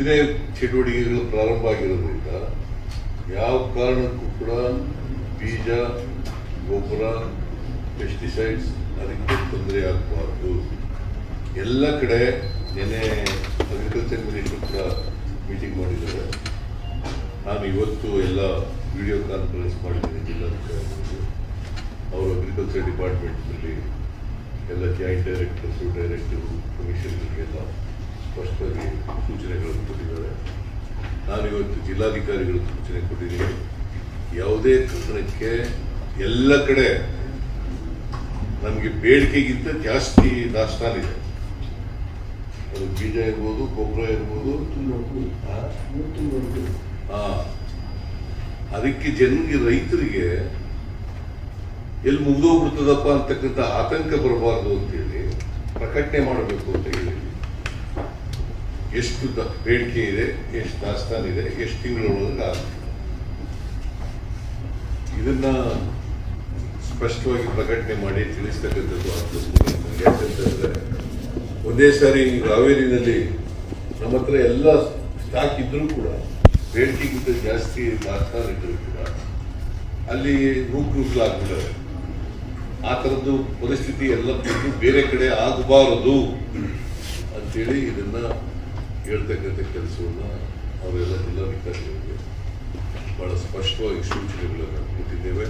ಬಿತ್ತನೆ ಚಟುವಟಿಕೆಗಳು ಪ್ರಾರಂಭ ಆಗಿರೋದ್ರಿಂದ ಯಾವ ಕಾರಣಕ್ಕೂ ಕೂಡ ಬೀಜ, ಗೊಬ್ಬರ ಪೆಸ್ಟಿಸೈಡ್ಸ್ ಅದಕ್ಕೆ ತೊಂದರೆ ಆಗಬಾರ್ದು. ಎಲ್ಲ ಕಡೆ ನಿನ್ನೆ ಅಗ್ರಿಕಲ್ಚರ್ ಮಿನಿಸ್ಟರ್ ಕೂಡ ಮೀಟಿಂಗ್ ಮಾಡಿದ್ದಾರೆ. ನಾನು ಇವತ್ತು ಎಲ್ಲ ವಿಡಿಯೋ ಕಾನ್ಫರೆನ್ಸ್ ಮಾಡಿದ್ದೀನಿ ಜಿಲ್ಲಾಧಿಕಾರಿಗಳು ಅವರು ಅಗ್ರಿಕಲ್ಚರ್ ಡಿಪಾರ್ಟ್ಮೆಂಟ್ನಲ್ಲಿ ಎಲ್ಲ ಜಾಯಿಂಟ್ ಡೈರೆಕ್ಟರ್ಸು ಡೈರೆಕ್ಟರು ಕಮಿಷನರ್ಗೆಲ್ಲ ಸ್ಪಷ್ಟವಾಗಿ ಸೂಚನೆಗಳನ್ನು ಕೊಟ್ಟಿದ್ದಾರೆ ನಾನು ಇವತ್ತು ಜಿಲ್ಲಾಧಿಕಾರಿಗಳು ಸೂಚನೆ ಕೊಟ್ಟಿದ್ದೀನಿ. ಯಾವುದೇ ಕಾರಣಕ್ಕೆ ಎಲ್ಲ ಕಡೆ ನಮಗೆ ಬೇಡಿಕೆಗಿಂತ ಜಾಸ್ತಿ ದಾಸ್ತಾನಿದೆ ಅದು ಬೀಜ ಇರ್ಬೋದು, ಗೊಬ್ಬರ ಇರ್ಬೋದು. ಅದಕ್ಕೆ ಜನರಿಗೆ, ರೈತರಿಗೆ ಎಲ್ಲಿ ಮುಗಿದೋಗ್ಬಿಡ್ತದಪ್ಪ ಅಂತಕ್ಕಂಥ ಆತಂಕ ಬರಬಾರ್ದು ಅಂತೇಳಿ ಪ್ರಕಟಣೆ ಮಾಡಬೇಕು ಅಂತ ಎಷ್ಟು ಬೇಡಿಕೆ ಇದೆ, ಎಷ್ಟು ದಾಸ್ತಾನ ಇದೆ, ಎಷ್ಟು ತಿಂಗಳೊಳಗೆ ಆಗುತ್ತೆ ಇದನ್ನ ಸ್ಪಷ್ಟವಾಗಿ ಪ್ರಕಟಣೆ ಮಾಡಿ ತಿಳಿಸ್ತಕ್ಕಂಥದ್ದು ಯಾಕಂತಂದರೆ ಒಂದೇ ಸಾರಿ ಹಾವೇರಿನಲ್ಲಿ ನಮ್ಮ ಹತ್ರ ಎಲ್ಲ ಸ್ಟಾಕ್ ಇದ್ರೂ ಕೂಡ ಬೇಡಿಕೆಗಿಂತ ಜಾಸ್ತಿ ದಾಸ್ತಾನು ಇದ್ರು ಕೂಡ ಅಲ್ಲಿ ನೂಕು ಆ ಥರದ್ದು ಪರಿಸ್ಥಿತಿ ಎಲ್ಲ ಬೇರೆ ಕಡೆ ಆಗಬಾರದು ಅಂತೇಳಿ ಇದನ್ನ ಹೇಳ್ತಕ್ಕಂಥ ಕೆಲಸವನ್ನು ಅವರೆಲ್ಲ ಜಿಲ್ಲಾಧಿಕಾರಿಗಳಿಗೆ ಭಾಳ ಸ್ಪಷ್ಟವಾಗಿ ಸೂಚನೆಗಳನ್ನು ಕೊಟ್ಟಿದ್ದೇವೆ.